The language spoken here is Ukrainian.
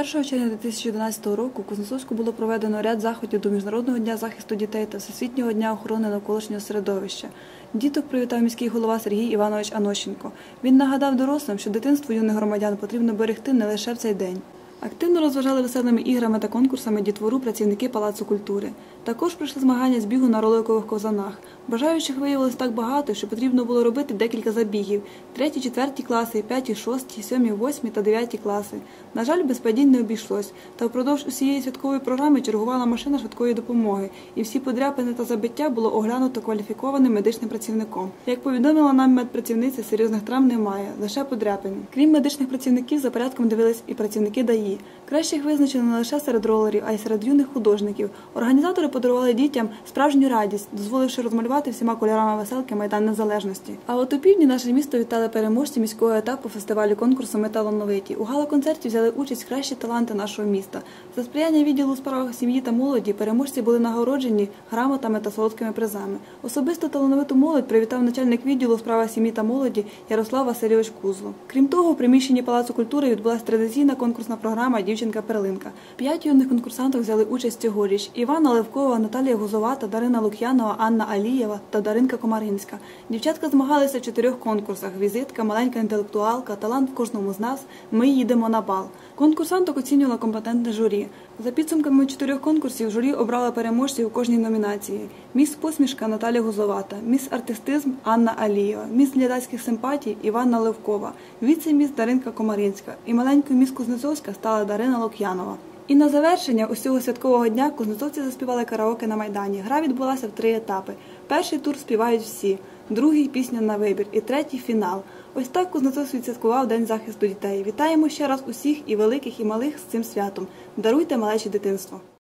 1 червня 2011 року в Кузнецовську було проведено ряд заходів до Міжнародного дня захисту дітей та Всесвітнього дня охорони навколишнього середовища. Діток привітав міський голова Сергій Іванович Анощенко. Він нагадав дорослим, що дитинство юних громадян потрібно берегти не лише в цей день. Активно розважали веселими іграми та конкурсами дітвору працівники Палацу культури. Також пройшли змагання з бігу на роликових ковзанах. Бажаючих виявилось так багато, що потрібно було робити декілька забігів: треті, четверті класи, п'яті, шості, сьомі, восьмі та дев'яті класи. На жаль, без падінь не обійшлось. Та впродовж усієї святкової програми чергувала машина швидкої допомоги, і всі подряпини та забиття було оглянуто кваліфікованим медичним працівником. Як повідомила нам медпрацівниця, серйозних травм немає, лише подряпини. Крім медичних працівників, за порядком дивились і працівники ДАІ. Кращих визначено не лише серед ролерів, а й серед юних художників. Організатори подарували дітям справжню радість, дозволивши розмалювати всіма кольорами веселки Майдан Незалежності. А от у півдні наше місто вітали переможці міського етапу фестивалю конкурсу «Ми талановиті». У гала-концерті взяли участь кращі таланти нашого міста. За сприяння відділу у справах сім'ї та молоді переможці були нагороджені грамотами та солодкими призами. Особисто талановиту молодь привітав начальник відділу у справах сім'ї та молоді Ярослав Васильович Кузло. Крім того, у приміщенні Палацу культури відбулася традиційна конкурсна програма Дівчинка Перлинка. П'ять юних конкурсантів взяли участь цьогоріч: Івана Левкова, Наталія Гузовата, Дарина Лук'янова, Анна Алієва та Даринка Комаринська. Дівчатка змагалися в чотирьох конкурсах: візитка, маленька інтелектуалка, талант в кожному з нас. Ми їдемо на бал. Конкурсанток оцінювала компетентне журі. За підсумками чотирьох конкурсів журі обрала переможців у кожній номінації: міс посмішка Наталія Гузовата, міс артистизм Анна Алієва, міс глядацьких симпатій Іванна Левкова, віце-міс Даринка Комаринська і маленькою міс Кузнецовська стала Дарина Лук'янова. І на завершення усього святкового дня кузнецовці заспівали караоке на майдані. Гра відбулася в три етапи. Перший тур співають всі, другий пісня на вибір і третій фінал. Ось так Кузнецов відсвяткував День захисту дітей. Вітаємо ще раз усіх і великих, і малих з цим святом. Даруйте малечі дитинство.